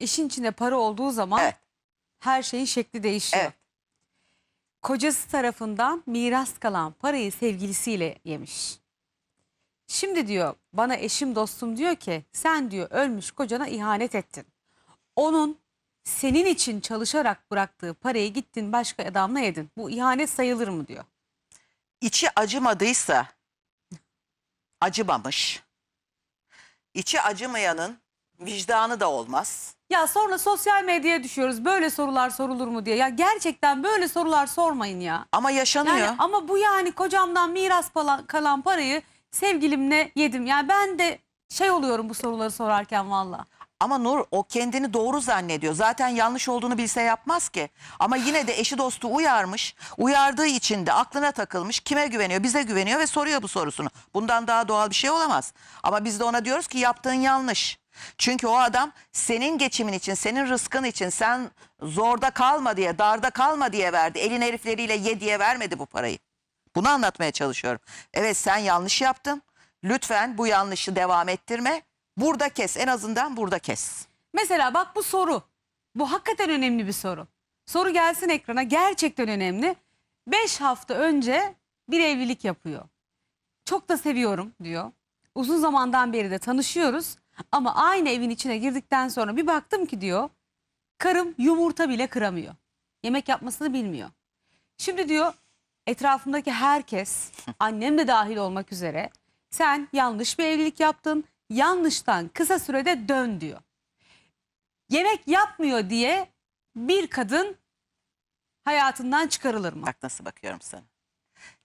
İşin içinde para olduğu zaman Evet. her şeyin şekli değişiyor. Evet. Kocası tarafından miras kalan parayı sevgilisiyle yemiş. Şimdi diyor bana eşim dostum diyor ki sen diyor ölmüş kocana ihanet ettin. Onun senin için çalışarak bıraktığı parayı gittin başka adamla yedin. Bu ihanet sayılır mı diyor. İçi acımadıysa acımamış. İçi acımayanın vicdanı da olmaz. Ya sonra sosyal medyaya düşüyoruz böyle sorular sorulur mu diye. Ya gerçekten böyle sorular sormayın ya. Ama yaşanıyor. Yani ama bu yani kocamdan miras falan, kalan parayı sevgilimle yedim. Yani ben de şey oluyorum bu soruları sorarken valla. Ama Nur o kendini doğru zannediyor. Zaten yanlış olduğunu bilse yapmaz ki. Ama yine de eşi dostu uyarmış. Uyardığı için de aklına takılmış. Kime güveniyor? Bize güveniyor ve soruyor bu sorusunu. Bundan daha doğal bir şey olamaz. Ama biz de ona diyoruz ki yaptığın yanlış. Çünkü o adam senin geçimin için, senin rızkın için sen zorda kalma diye, darda kalma diye verdi. Elin herifleriyle ye diye vermedi bu parayı. Bunu anlatmaya çalışıyorum. Evet sen yanlış yaptın. Lütfen bu yanlışı devam ettirme. Burada kes. En azından burada kes. Mesela bak bu soru. Bu hakikaten önemli bir soru. Soru gelsin ekrana gerçekten önemli. 5 hafta önce bir evlilik yapıyor. Çok da seviyorum diyor. Uzun zamandan beri de tanışıyoruz. Ama aynı evin içine girdikten sonra bir baktım ki diyor karım yumurta bile kıramıyor. Yemek yapmasını bilmiyor. Şimdi diyor etrafımdaki herkes annem de dahil olmak üzere sen yanlış bir evlilik yaptın. Yanlıştan kısa sürede dön diyor. Yemek yapmıyor diye bir kadın hayatından çıkarılır mı? Bak nasıl bakıyorum sana.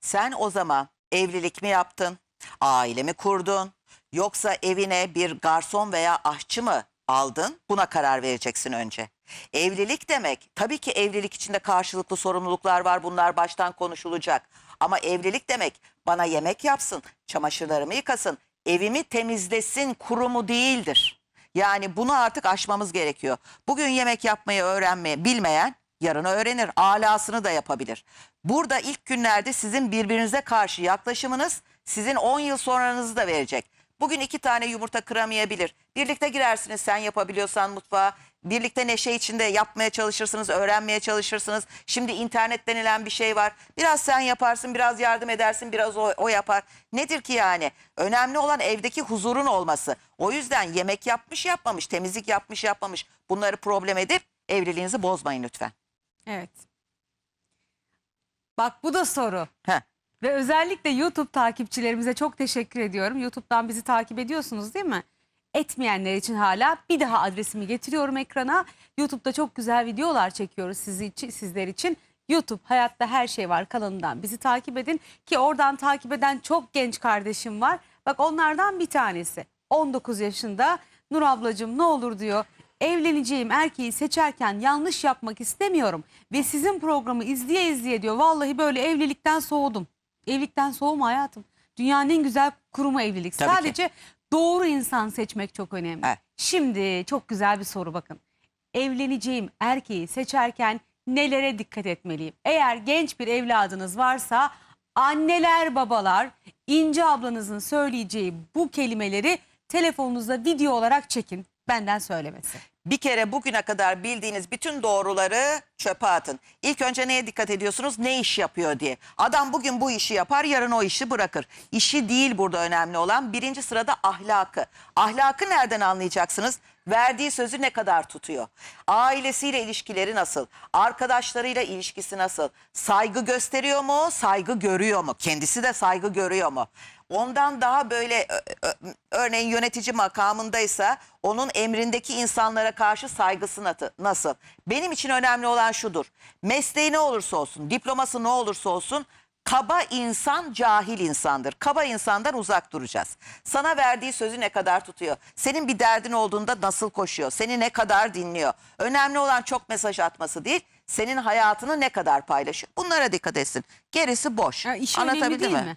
Sen o zaman evlilik mi yaptın? Aile mi kurdun? Yoksa evine bir garson veya aşçı mı aldın? Buna karar vereceksin önce. Evlilik demek tabii ki evlilik içinde karşılıklı sorumluluklar var. Bunlar baştan konuşulacak. Ama evlilik demek bana yemek yapsın, çamaşırlarımı yıkasın, evimi temizlesin kurumu değildir. Yani bunu artık aşmamız gerekiyor. Bugün yemek yapmayı öğrenmeyi bilmeyen yarın öğrenir. Alasını da yapabilir. Burada ilk günlerde sizin birbirinize karşı yaklaşımınız sizin 10 yıl sonranızı da verecek. Bugün iki tane yumurta kıramayabilir. Birlikte girersiniz sen yapabiliyorsan mutfağa. Birlikte neşe içinde yapmaya çalışırsınız, öğrenmeye çalışırsınız. Şimdi internet denilen bir şey var. Biraz sen yaparsın, biraz yardım edersin, biraz o, o yapar. Nedir ki yani? Önemli olan evdeki huzurun olması. O yüzden yemek yapmış yapmamış, temizlik yapmış yapmamış. Bunları problem edip evliliğinizi bozmayın lütfen. Evet. Bak bu da soru. Heh. Ve özellikle YouTube takipçilerimize çok teşekkür ediyorum. YouTube'dan bizi takip ediyorsunuz değil mi? Etmeyenler için hala bir daha adresimi getiriyorum ekrana. YouTube'da çok güzel videolar çekiyoruz sizi için, sizler için. YouTube Hayatta Her Şey Var kanalından bizi takip edin. Ki oradan takip eden çok genç kardeşim var. Bak onlardan bir tanesi. 19 yaşında Nur ablacığım ne olur diyor. Evleneceğim erkeği seçerken yanlış yapmak istemiyorum. Ve sizin programı izleye izleye diyor. Vallahi böyle evlilikten soğudum. Evlilikten soğuma hayatım. Dünyanın en güzel kurumu evlilik. Tabii ki. Doğru insan seçmek çok önemli. Evet. Şimdi çok güzel bir soru bakın. Evleneceğim erkeği seçerken nelere dikkat etmeliyim? Eğer genç bir evladınız varsa anneler babalar İnce ablanızın söyleyeceği bu kelimeleri telefonunuzda video olarak çekin. Benden söylemesi. Bir kere bugüne kadar bildiğiniz bütün doğruları çöpe atın. İlk önce neye dikkat ediyorsunuz? Ne iş yapıyor diye. Adam bugün bu işi yapar, yarın o işi bırakır. İşi değil burada önemli olan. Birinci sırada ahlakı. Ahlakı nereden anlayacaksınız? Verdiği sözü ne kadar tutuyor? Ailesiyle ilişkileri nasıl? Arkadaşlarıyla ilişkisi nasıl? Saygı gösteriyor mu? Saygı görüyor mu? Kendisi de saygı görüyor mu? Ondan daha böyle örneğin yönetici makamındaysa onun emrindeki insanlara karşı saygısı nasıl? Benim için önemli olan şudur. Mesleği ne olursa olsun, diploması ne olursa olsun kaba insan cahil insandır. Kaba insandan uzak duracağız. Sana verdiği sözü ne kadar tutuyor? Senin bir derdin olduğunda nasıl koşuyor? Seni ne kadar dinliyor? Önemli olan çok mesaj atması değil, senin hayatını ne kadar paylaşıyor? Bunlara dikkat etsin. Gerisi boş. Ya iş önemli Anlatabildim değil mi? mi?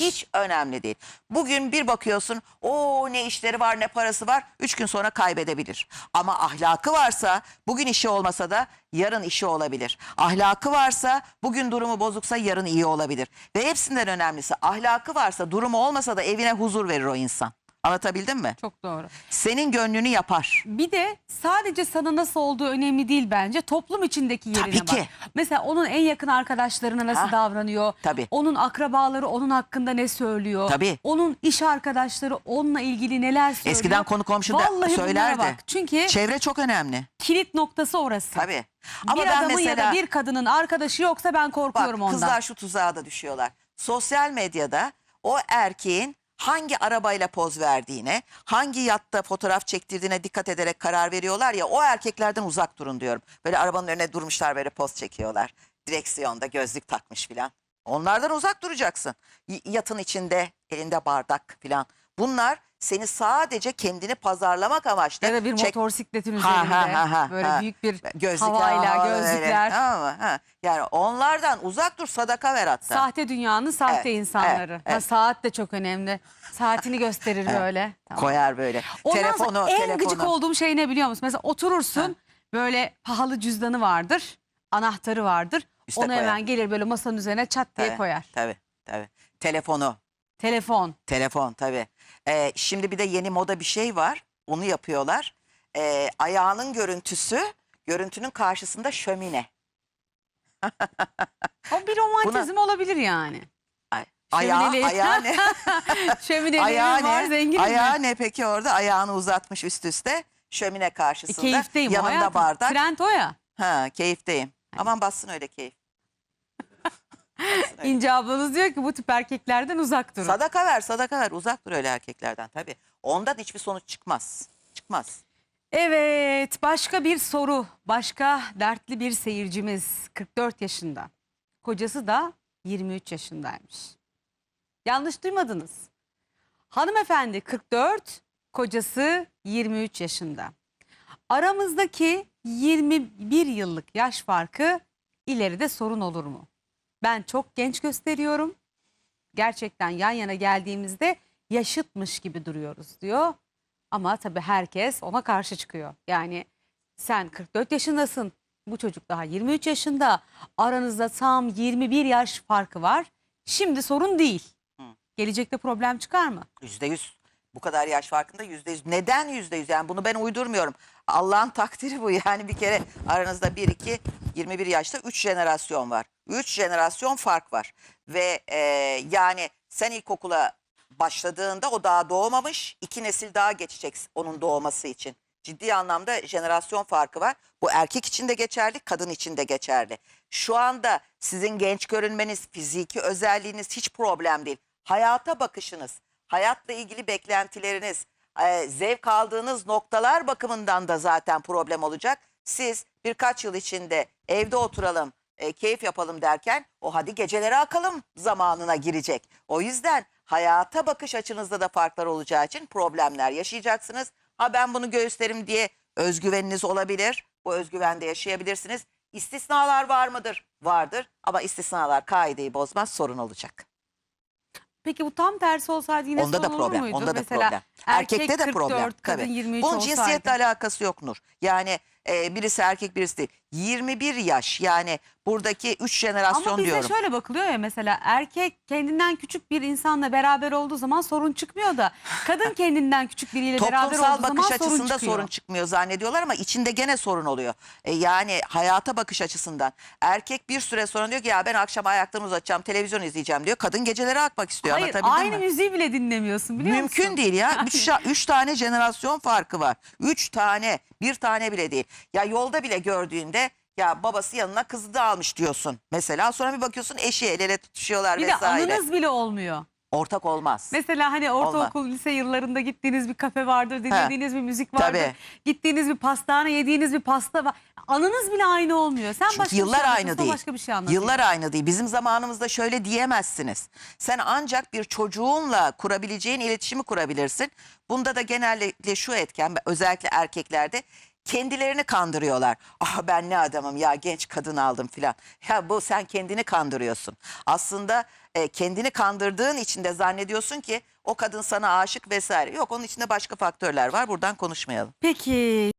Hiç önemli değil. Bugün bir bakıyorsun o ne işleri var ne parası var üç gün sonra kaybedebilir. Ama ahlakı varsa bugün işi olmasa da yarın işi olabilir. Ahlakı varsa bugün durumu bozuksa yarın iyi olabilir. Ve hepsinden önemlisi ahlakı varsa durumu olmasa da evine huzur verir o insan. Anlatabildim mi? Çok doğru. Senin gönlünü yapar. Bir de sadece sana nasıl olduğu önemli değil bence. Toplum içindeki yerine Tabii bak. ki. Mesela onun en yakın arkadaşlarına nasıl Ha, davranıyor? tabii. Onun akrabaları onun hakkında ne söylüyor? Tabii. Onun iş arkadaşları onunla ilgili neler söylüyor? Eskiden konu komşu da Vallahi bunlara söylerdi. Bak. Çünkü Çevre çok önemli. kilit noktası orası. Tabii. Ama bir ben adamın ya mesela da bir kadının arkadaşı yoksa ben bak korkuyorum ondan. kızlar şu tuzağa da düşüyorlar. Sosyal medyada o erkeğin hangi arabayla poz verdiğine, hangi yatta fotoğraf çektirdiğine dikkat ederek karar veriyorlar ya o erkeklerden uzak durun diyorum. Böyle arabanın önüne durmuşlar böyle poz çekiyorlar. Direksiyonda gözlük takmış filan. Onlardan uzak duracaksın. Y- Yatın içinde elinde bardak filan. Bunlar seni sadece kendini pazarlamak amaçlı. ya da bir çek- motosikletin Ha, üzerinde ha, ha, ha, böyle ha. büyük bir Gözlükler, havayla öyle, gözlükler. tamam mı? Ha. Yani onlardan uzak dur sadaka ver hatta. Sahte dünyanın sahte Evet, insanları. evet, Ha, evet. saat de çok önemli. Saatini gösterir böyle. Tamam. Koyar böyle. Ondan telefonu, en telefonu. gıcık olduğum şey ne biliyor musun? Mesela oturursun böyle pahalı cüzdanı vardır. Anahtarı vardır. Üste Onu koyar. hemen gelir böyle masanın üzerine çat diye Tabii, koyar. Tabii, tabii. Telefonu, Telefon. telefon tabii. Ee, şimdi bir de yeni moda bir şey var. Onu yapıyorlar. Ee, ayağının görüntüsü, görüntünün karşısında şömine. O bir romantizm olabilir yani. Ay, ayağı, Şömineli. ayağı ne? Şömineli ayağı var ne? zengin Ayağı ne peki orada? Ayağını uzatmış üst üste. Şömine E, karşısında. keyif o yanında hayatım. bardak. Trend o ya. Ha, keyif,teyim. Aman bassın öyle keyif. İnce ablanız diyor ki bu tip erkeklerden uzak durun. Sadaka ver, sadaka ver. Uzak dur öyle erkeklerden tabii. Ondan hiçbir sonuç çıkmaz. Çıkmaz. Evet başka bir soru. Başka dertli bir seyircimiz 44 yaşında. Kocası da 23 yaşındaymış. Yanlış duymadınız. Hanımefendi 44, kocası 23 yaşında. Aramızdaki 21 yıllık yaş farkı ileride sorun olur mu? Ben çok genç gösteriyorum. Gerçekten yan yana geldiğimizde yaşıtmış gibi duruyoruz diyor. Ama tabii herkes ona karşı çıkıyor. Yani sen 44 yaşındasın. Bu çocuk daha 23 yaşında. Aranızda tam 21 yaş farkı var. Şimdi sorun değil. Hı. Gelecekte problem çıkar mı? Yüzde yüz. Bu kadar yaş farkında yüzde yüz. Neden yüzde yüz? Yani bunu ben uydurmuyorum. Allah'ın takdiri bu. Yani bir kere aranızda 1, 2, 21 yaşta 3 jenerasyon var. 3 jenerasyon fark var. Ve e, yani sen ilkokula başladığında o daha doğmamış. iki nesil daha geçecek onun doğması için. Ciddi anlamda jenerasyon farkı var. Bu erkek için de geçerli, kadın için de geçerli. Şu anda sizin genç görünmeniz, fiziki özelliğiniz hiç problem değil. Hayata bakışınız, hayatla ilgili beklentileriniz, e, zevk aldığınız noktalar bakımından da zaten problem olacak. Siz birkaç yıl içinde evde oturalım, e, keyif yapalım derken o hadi geceleri akalım zamanına girecek. O yüzden hayata bakış açınızda da farklar olacağı için problemler yaşayacaksınız. Ha ben bunu göğüslerim diye özgüveniniz olabilir. Bu özgüvende yaşayabilirsiniz. İstisnalar var mıdır? Vardır ama istisnalar kaideyi bozmaz sorun olacak. Peki bu tam tersi olsaydı yine Onda da sorun olur problem. muydu? Onda da Mesela problem. erkek Erkekte de 44, problem. kadın Tabii. 23 Bunun olsaydı. cinsiyetle alakası yok Nur. Yani e, birisi erkek birisi değil. 21 yaş yani buradaki 3 jenerasyon Ama bize diyorum. şöyle bakılıyor ya mesela erkek kendinden küçük bir insanla beraber olduğu zaman sorun çıkmıyor da kadın kendinden küçük biriyle beraber Toplumsal olduğu zaman bakış sorun açısında çıkıyor. sorun çıkmıyor zannediyorlar ama içinde gene sorun oluyor. E, yani hayata bakış açısından. Erkek bir süre sonra diyor ki ya ben akşam ayaklarımı uzatacağım, televizyon izleyeceğim diyor. Kadın geceleri akmak istiyor. Hayır Anlatabildim aynı mi? müziği bile dinlemiyorsun biliyor Mümkün musun? değil ya. Üç, üç tane jenerasyon farkı var. Üç tane. Bir tane bile değil. Ya yolda bile gördüğünde ya babası yanına kızı da almış diyorsun. Mesela sonra bir bakıyorsun eşi el ele tutuşuyorlar Bir de vesaire. anınız bile olmuyor. Ortak olmaz. Mesela hani ortaokul, lise yıllarında gittiğiniz bir kafe vardır, dinlediğiniz bir müzik vardır. Tabii. Gittiğiniz bir pastane, yediğiniz bir pasta var. Anınız bile aynı olmuyor. Sen Çünkü başka yıllar bir şey aynı anlatıyorsun, o değil. başka bir şey anlatıyor. Yıllar aynı değil. Bizim zamanımızda şöyle diyemezsiniz. Sen ancak bir çocuğunla kurabileceğin iletişimi kurabilirsin. Bunda da genellikle şu etken özellikle erkeklerde kendilerini kandırıyorlar. Ah ben ne adamım ya genç kadın aldım filan. Ya bu sen kendini kandırıyorsun. Aslında e, kendini kandırdığın için de zannediyorsun ki o kadın sana aşık vesaire. Yok onun içinde başka faktörler var. Buradan konuşmayalım. Peki